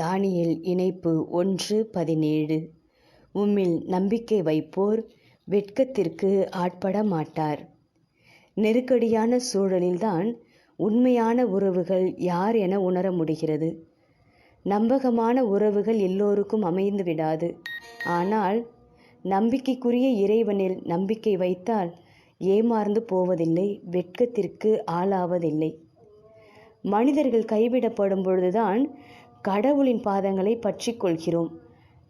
Daniel இணைப்பு ஒன்று பதினேழு. உம்மில் நம்பிக்கை வைப்போர் வெட்கத்திற்கு ஆட்பட மாட்டார் நெருக்கடியான சூழலில்தான் உண்மையான உறவுகள் யார் என உணர முடிகிறது. நம்பகமான உறவுகள் எல்லோருக்கும் அமைந்து விடாது. ஆனால் நம்பிக்கைக்குரிய இறைவனில் நம்பிக்கை வைத்தால் ஏமாறந்து போவதில்லை வெட்கத்திற்கு ஆளாவதில்லை. மனிதர்கள் கைவிடப்படும் பொழுதுதான் கடவுளின் பாதங்களை பற்றி கொள்கிறோம்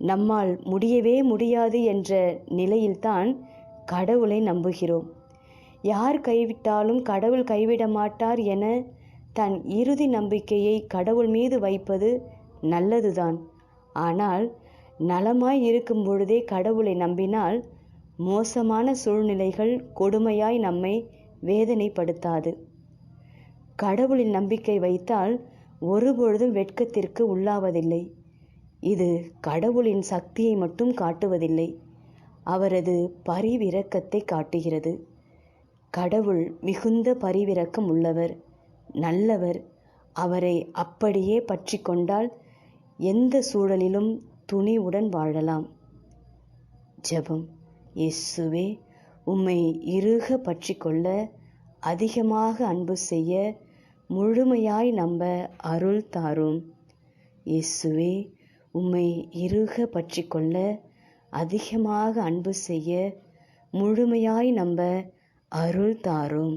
நம்மால் முடியவே முடியாது என்ற நிலையில்தான் கடவுளை நம்புகிறோம். யார் கைவிட்டாலும் கடவுள் கைவிட மாட்டார் என தன் இறுதி நம்பிக்கையை கடவுள் மீது வைப்பது நல்லதுதான். ஆனால் நலமாய் இருக்கும் பொழுதே கடவுளை நம்பினால் மோசமான சூழ்நிலைகள் கொடுமையாய் நம்மை வேதனைப்படுத்தாது. கடவுளில் நம்பிக்கை வைத்தால் ஒருபொழுதும் வெட்கத்திற்கு உள்ளாவதில்லை. இது கடவுளின் சக்தியை மட்டும் காட்டுவதில்லை. அவரது பரிவிரக்கத்தை காட்டுகிறது. கடவுள் மிகுந்த பரிவிரக்கம் உள்ளவர் நல்லவர். அவரை அப்படியே பற்றி கொண்டால் எந்த சூழலிலும் துணிவுடன் வாழலாம். ஜெபம். இயேசுவே உம்மை இறுக பற்றி கொள்ள அதிகமாக அன்பு செய்ய முழுமையாய் நம்ப அருள் தாரும். இயேசுவே உம்மை இருக பற்றி கொள்ள அதிகமாக அன்பு செய்ய முழுமையாய் நம்ப அருள் தாரும்.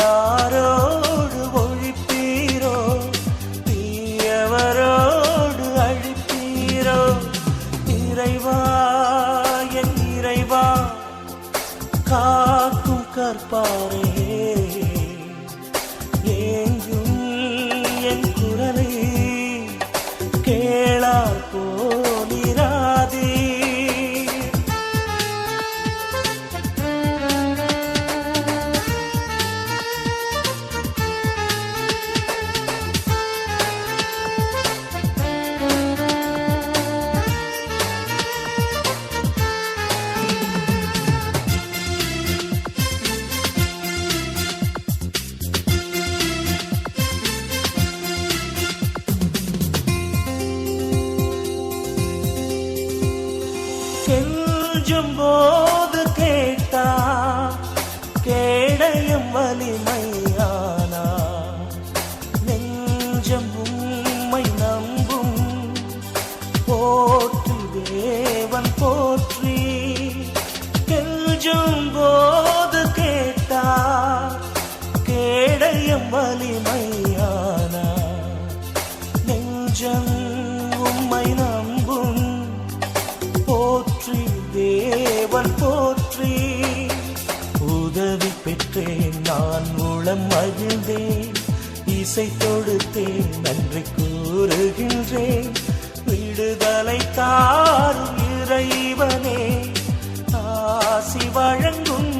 love. கூறுகின்றேன் விடுதலை தாரும் இறைவனே. ஆசி வழங்கும்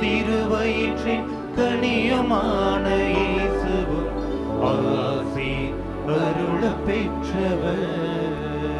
திருவயிற்றின் கனியுமான இயேசுவும் ஆசி அருள பெற்றவர்.